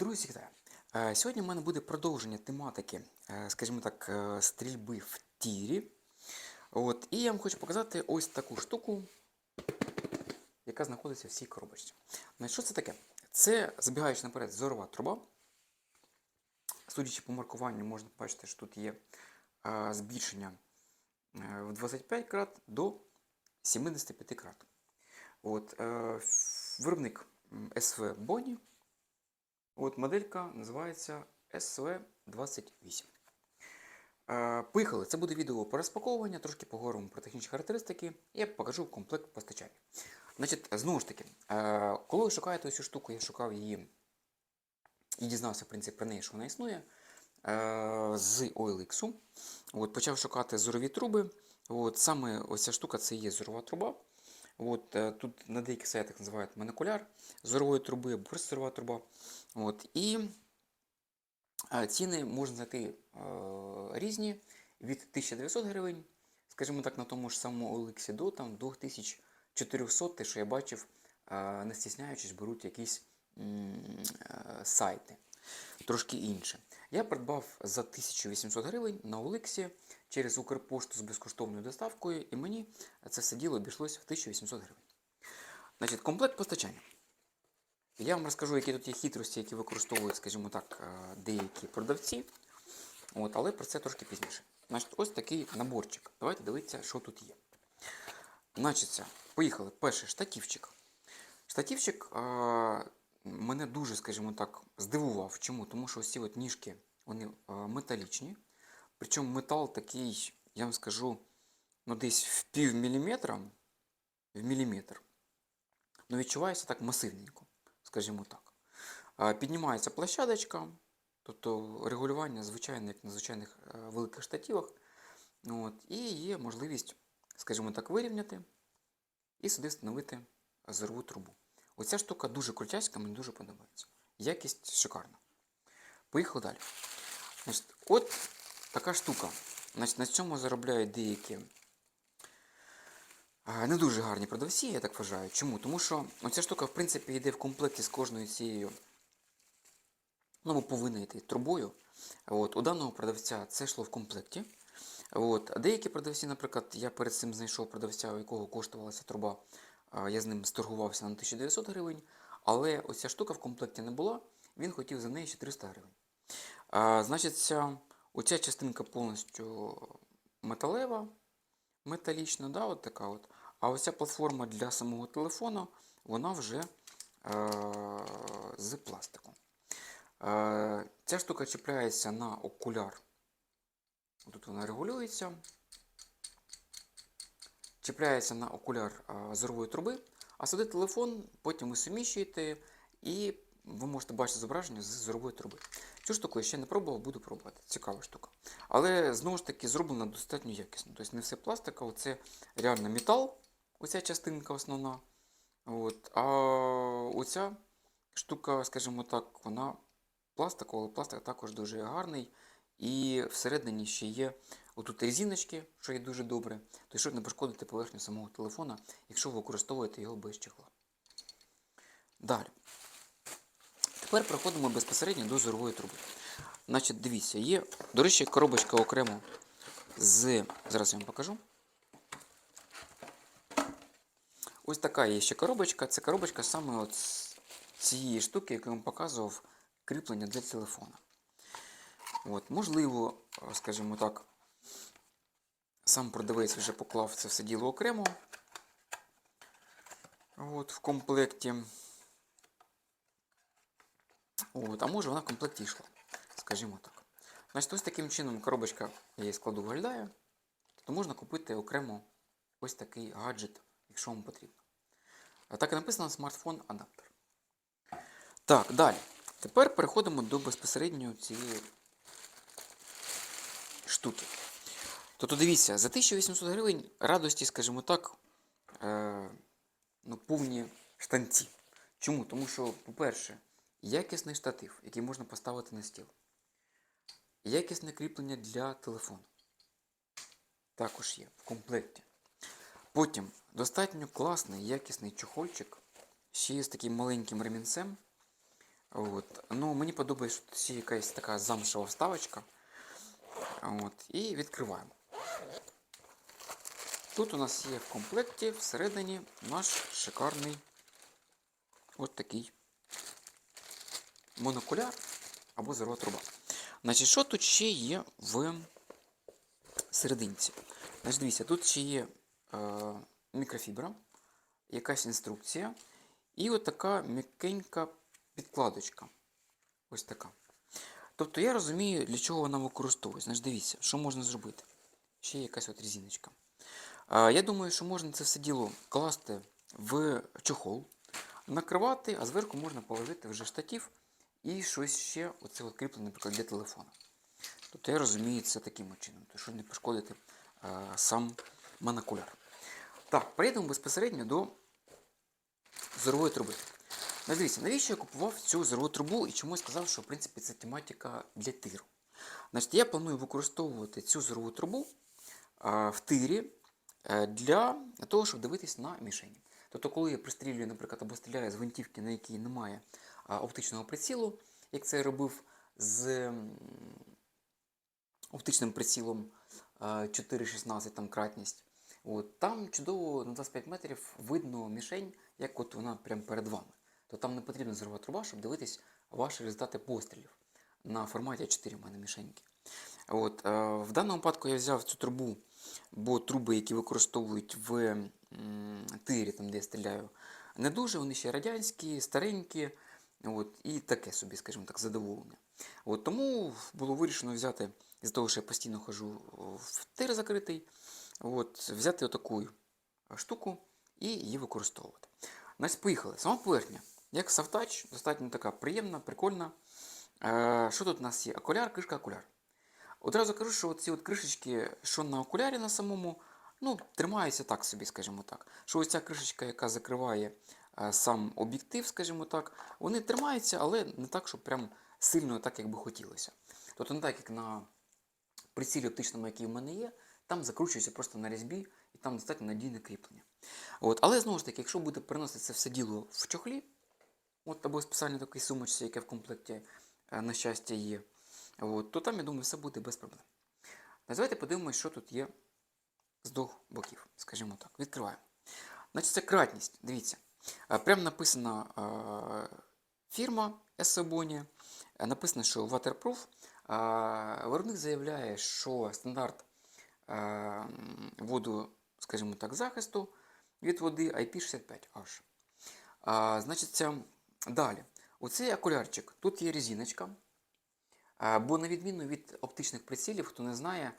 Друзі! Е, Сьогодні в мене буде продовження тематики, е, скажімо так, е, стрільби в тірі. От, і я вам хочу показати ось таку штуку, яка знаходиться в цій коробочці. Що це таке? Це, забігаючи наперед, зорова труба. Судячи по маркуванню, можна бачити, що тут є збільшення в 25 крат до 75 крат. От, виробник SV Bonnie. От моделька називається SV28. Е, Поїхали. Це буде відео по розпаковуванню, трошки поговоримо про технічні характеристики я покажу комплект постачання. Значить, знову ж таки, е, коли ви шукаєте цю штуку, я шукав її і дізнався, в принципі, про неї, що вона існує. е, З OLX. От, почав шукати зорові труби. От, саме ось ця штука це є зорова труба. От, е, тут на деяких сайтах називають монокуляр зорової труби, борт-зорова труба. От, і е, ціни можна знайти е, різні від 1900 гривень, скажімо так, на тому ж самому OLX до там, 2400, те, що я бачив, е, не стісняючись, беруть якісь е, сайти. Трошки інше. Я придбав за 1800 гривень на OLX через Укрпошту з безкоштовною доставкою, і мені це все діло обійшлося в 1800 гривень. Значить, комплект постачання. Я вам розкажу, які тут є хитрості, які використовують, скажімо так, е, деякі продавці. От, але про це трошки пізніше. Значить, ось такий наборчик. Давайте дивитися, що тут є. Значить, поїхали. Перший штативчик. Штативчик е, мене дуже, скажімо так, здивував. Чому? Тому що ось ці от ніжки вони е, металічні. Причому метал такий, я вам скажу, ну десь в пів міліметра, в міліметр. Ну, відчувається так масивненько, скажімо так. Е, Піднімається площадочка, тобто регулювання, звичайно, як на звичайних е, великих штативах. От, і є можливість, скажімо так, вирівняти і сюди встановити зорову трубу. Оця штука дуже крутяська, мені дуже подобається. Якість шикарна. Поїхали далі. Значить, от така штука. Значить, на цьому заробляють деякі не дуже гарні продавці, я так вважаю. Чому? Тому що оця штука, в принципі, йде в комплекті з кожною цією, ну, повинна йти трубою. От, у даного продавця це йшло в комплекті. От, а деякі продавці, наприклад, я перед цим знайшов продавця, у якого коштувала ця труба, я з ним сторгувався на 1900 гривень, але оця штука в комплекті не була, він хотів за неї ще 300 гривень. Значить, ця, оця частинка повністю металева, металічна, да, от така от. А ось ця платформа для самого телефону, вона вже е, з пластику. Е, ця штука чіпляється на окуляр. Тут вона регулюється. Чіпляється на окуляр зорової труби, а сюди телефон, потім ви суміщуєте і ви можете бачити зображення з зорової труби. Цю штуку я ще не пробував, буду пробувати. Цікава штука. Але знову ж таки зроблена достатньо якісно. Тобто не все пластикове, це реально метал, оця частинка основна. От. А оця штука, скажімо так, вона пластикова, але пластик також дуже гарний. І всередині ще є отут резиночки, що є дуже добре, тобто, щоб не пошкодити поверхню самого телефона, якщо ви використовуєте його без чехла. Далі. Тепер переходимо безпосередньо до зорової труби. Значить, дивіться, є, до речі, коробочка окремо з. Зараз я вам покажу. Ось така є ще коробочка. Це коробочка саме от цієї штуки, яку я вам показував, кріплення для телефона. От, можливо, скажімо так, сам продавець вже поклав це все діло окремо. От, в комплекті. От, а може вона в комплекті йшла, скажімо так. Значить, ось таким чином коробочка я її складу виглядає. То можна купити окремо ось такий гаджет, якщо вам потрібно. Так і написано смартфон адаптер. Так, далі. Тепер переходимо до безпосередньо цієї штуки. Тобто дивіться, за 1800 гривень радості, скажімо так, е, ну, повні штанці. Чому? Тому що, по-перше, якісний штатив, який можна поставити на стіл. Якісне кріплення для телефону. Також є в комплекті. Потім достатньо класний, якісний чохольчик, ще з таким маленьким ремінцем. От. Ну, мені подобається, що тут якась така замшева вставочка. От. І відкриваємо. Тут у нас є в комплекті всередині наш шикарний от такий монокуляр або зерова труба. Значить, що тут ще є в серединці? Значить, дивіться, тут ще є е, мікрофібра, якась інструкція, і от така м'якенька підкладочка. Ось така. Тобто я розумію, для чого вона використовується. Значить, дивіться, що можна зробити. Ще якась от резиночка. А, Я думаю, що можна це все діло класти в чохол, накривати, а зверху можна положити вже штатів і щось ще, оце от кріплене, наприклад, для телефона. Тобто я розумію це таким чином, то щоб не пошкодити сам монокуляр. Так, перейдемо безпосередньо до зорової труби. Ну, дивіться, навіщо я купував цю зорову трубу і чому я сказав, що в принципі це тематика для тиру. Значить, я планую використовувати цю зорову трубу в тирі е, для того, щоб дивитись на мішені. Тобто, коли я пристрілюю, наприклад, або стріляю з гвинтівки, на якій немає оптичного прицілу, як це я робив з оптичним прицілом а, 4,16 там кратність, от, там чудово на 25 метрів видно мішень, як от вона прямо перед вами. То там не потрібна зорова труба, щоб дивитись ваші результати пострілів на форматі А4 в мене мішеньки. От, е, в даному випадку я взяв цю трубу, бо труби, які використовують в тирі, там де я стріляю, не дуже, вони ще радянські, старенькі, от, і таке собі, скажімо так, задоволення. От, тому було вирішено взяти, з того, що я постійно хожу в тир закритий, от, взяти отаку штуку і її використовувати. Значить, поїхали. Сама поверхня, як Савтач, достатньо така приємна, прикольна. Е, що тут у нас є? Окуляр, кришка, окуляр. Одразу кажу, що ці от кришечки, що на окулярі на самому, ну, тримаються так собі, скажімо так. Що ось ця кришечка, яка закриває е, сам об'єктив, скажімо так, вони тримаються, але не так, щоб прям сильно так, як би хотілося. Тобто не так, як на прицілі оптичному, який в мене є, там закручується просто на різьбі і там достатньо надійне кріплення. От. Але знову ж таки, якщо буде переносити це все діло в чохлі, от або спеціально такий сумочці, яке в комплекті, е, на щастя, є, от, то там, я думаю, все буде без проблем. Ну, Давайте подивимось, що тут є з двох боків, скажімо так. Відкриваємо. Значить, це кратність. Дивіться. Е, Прямо написана е, фірма Essoboni, е, написано, що waterproof. Е, Виробник заявляє, що стандарт е, воду, скажімо так, захисту від води IP65H. А, значить, далі. Оцей окулярчик. Тут є резиночка. Бо на відміну від оптичних прицілів, хто не знає,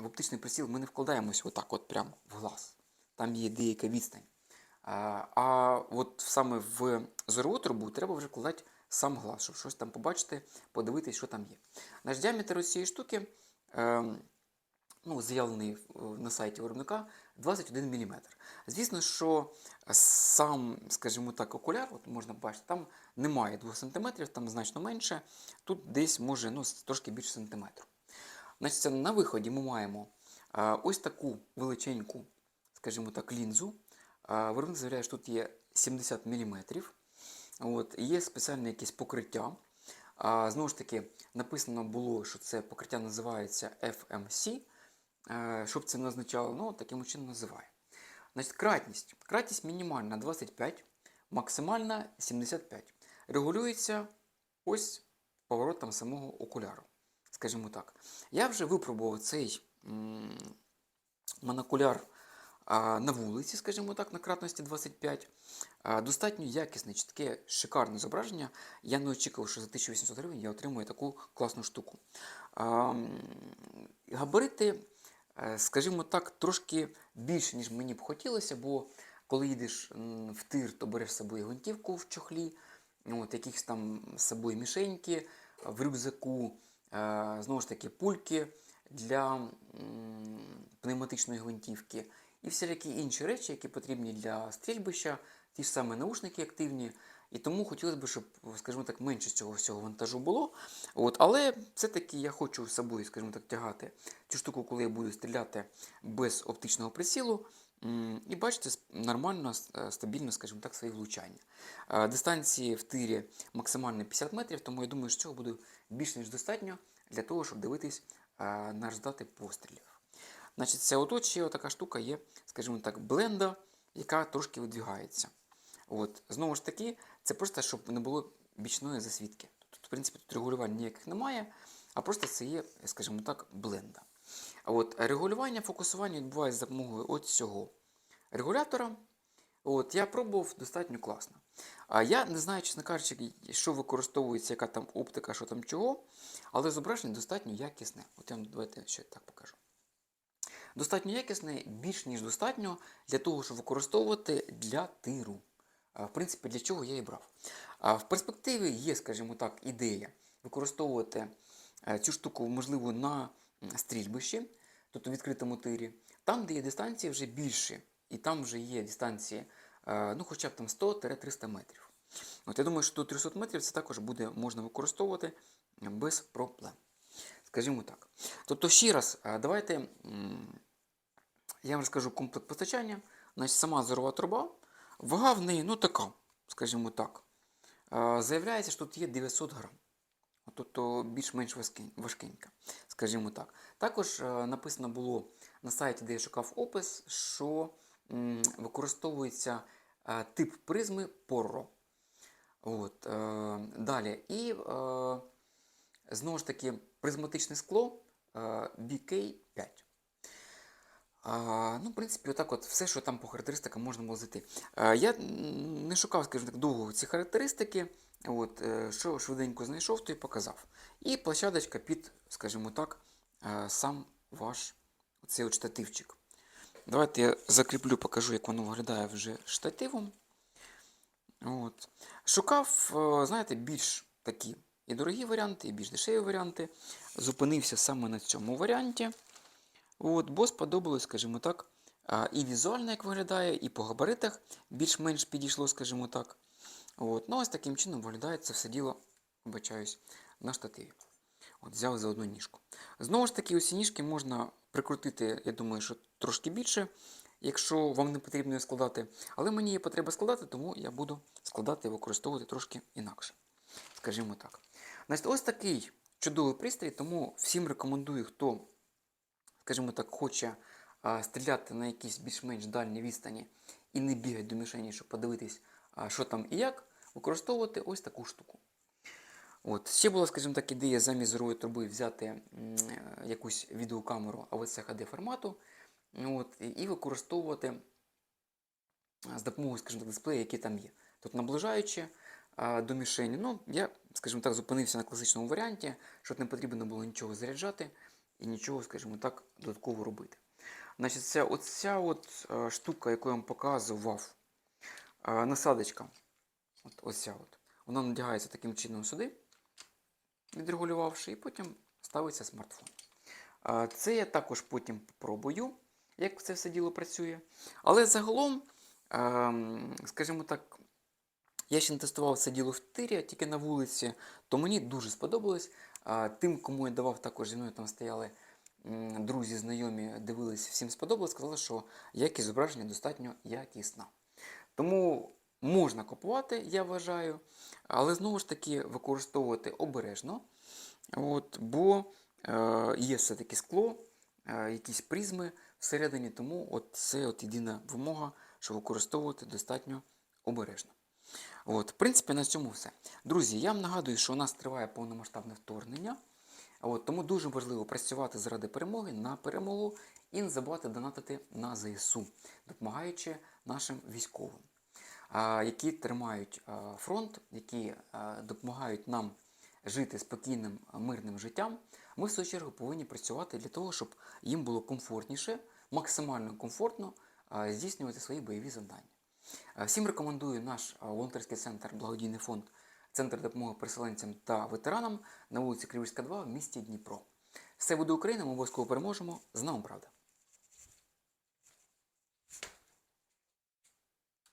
в оптичний приціл ми не вкладаємось отак, от прямо в глаз. Там є деяка відстань. А, от саме в зорову трубу треба вже вкладати сам глаз, щоб щось там побачити, подивитись, що там є. Наш діаметр цієї штуки. Ну, заявлений е, на сайті виробника 21 мм. Звісно, що сам, скажімо так, окуляр, от можна бачити, там немає 2 см, там значно менше. Тут десь може ну, трошки більше сантиметру. Значить, на виході ми маємо а, ось таку величеньку, скажімо так, лінзу. А, Виробник заявляє, що тут є 70 мм. От, є спеціальне якесь покриття. А, знову ж таки, написано було, що це покриття називається FMC. Е, Що б це не означало, ну, таким чином називає. Значить, кратність. Кратність мінімальна 25, максимальна 75. Регулюється ось поворотом самого окуляру. Скажімо так. Я вже випробував цей монокуляр на вулиці, скажімо так, на кратності 25. Достатньо якісне, чітке, шикарне зображення. Я не очікував, що за 1800 гривень я отримую таку класну штуку. Габарити, скажімо так, трошки більше, ніж мені б хотілося, бо коли їдеш в тир, то береш з собою гвинтівку в чохлі, от, якісь там з собою мішеньки в рюкзаку, е, знову ж таки, пульки для пневматичної гвинтівки і всілякі інші речі, які потрібні для стрільбища, ті ж самі наушники активні. І тому хотілося б, щоб, скажімо так, менше цього всього вантажу було. От, але все-таки я хочу з собою, скажімо так, тягати цю штуку, коли я буду стріляти без оптичного прицілу. І бачите нормально, е, стабільно, скажімо так, свої влучання. Е, Дистанції в тирі максимально 50 метрів, тому я думаю, що цього буде більш ніж достатньо для того, щоб дивитись е, на результати пострілів. Значить, отут ще така штука є, скажімо так, бленда, яка трошки видвігається. От. Знову ж таки, це просто, щоб не було бічної засвідки. Тут, в принципі, тут регулювань ніяких немає, а просто це є, скажімо так, бленда. А от регулювання фокусування відбувається за допомогою от цього регулятора. От, я пробував достатньо класно. А я не знаю, чесно кажучи, що використовується, яка там оптика, що там чого, але зображення достатньо якісне. От я вам давайте ще так покажу. Достатньо якісне, більш ніж достатньо для того, щоб використовувати для тиру. В принципі, для чого я і брав. А В перспективі є, скажімо так, ідея використовувати е, цю штуку, можливо, на стрільбищі, тобто в відкритому тирі, там, де є дистанції вже більші, і там вже є дистанції, е, ну, хоча б там 100-300 метрів. От я думаю, що до 300 метрів це також буде можна використовувати без проблем. Скажімо так. Тобто, ще раз, е, давайте я вам розкажу комплект постачання. Значить, сама зорова труба, вага в неї, ну така, скажімо так. Е, Заявляється, що тут є 900 грам. Тобто більш-менш важкенька, скажімо так. Також е, написано було на сайті, де я шукав опис, що використовується е, тип призми Porro. От, далі. І знову ж таки призматичне скло е, BK5. А, ну, в принципі, отак от все, що там по характеристикам можна було знайти. А, я не шукав, скажімо так, довго ці характеристики. От, е, що швиденько знайшов, то і показав. І площадочка під, скажімо так, е, сам ваш цей от штативчик. Давайте я закріплю, покажу, як воно виглядає вже штативом. От. Шукав, е, знаєте, більш такі і дорогі варіанти, і більш дешеві варіанти. Зупинився саме на цьому варіанті. От, бо сподобалось, скажімо так, і візуально, як виглядає, і по габаритах більш-менш підійшло, скажімо так. От, ну, ось таким чином виглядає це все діло, вибачаюсь, на штативі. От, взяв за одну ніжку. Знову ж таки, усі ніжки можна прикрутити, я думаю, що трошки більше, якщо вам не потрібно її складати. Але мені є потреба складати, тому я буду складати і використовувати трошки інакше. Скажімо так. Значить, ось такий чудовий пристрій, тому всім рекомендую, хто скажімо так, хоче стріляти на якісь більш-менш дальні відстані і не бігати до мішені, щоб подивитись, що там і як, використовувати ось таку штуку. От. Ще була, скажімо так, ідея замість зорової труби взяти е, якусь відеокамеру AVC HD формату от, і- використовувати з допомогою, скажімо так, дисплею, які там є. Тут наближаючи а, до мішені, ну, я, скажімо так, зупинився на класичному варіанті, щоб не потрібно було нічого заряджати і нічого, скажімо так, додатково робити. Значить, ця, оця от е, штука, яку я вам показував, е, насадочка, от, оця от, вона надягається таким чином сюди, відрегулювавши, і потім ставиться смартфон. Е, Це я також потім попробую, як це все діло працює. Але загалом, ем, скажімо так, я ще не тестував це діло в тирі, тільки на вулиці, то мені дуже сподобалось. Тим, кому я давав, також зі мною там стояли друзі, знайомі, дивились, всім сподобалось, сказали, що якість зображення достатньо якісна. Тому можна купувати, я вважаю, але знову ж таки використовувати обережно. От, бо е, є все-таки скло, е, якісь призми всередині, тому от це от єдина вимога, що використовувати достатньо обережно. От, в принципі, на цьому все. Друзі, я вам нагадую, що у нас триває повномасштабне вторгнення. От, тому дуже важливо працювати заради перемоги на перемогу і не забувати донатити на ЗСУ, допомагаючи нашим військовим, які тримають фронт, які допомагають нам жити спокійним, мирним життям. Ми, в свою чергу, повинні працювати для того, щоб їм було комфортніше, максимально комфортно здійснювати свої бойові завдання. Е, Всім рекомендую наш е, волонтерський центр Благодійний фонд Центр допомоги переселенцям та ветеранам на вулиці Криворізька, 2 в місті Дніпро. Все буде Україна, ми обов'язково переможемо. З нами правда!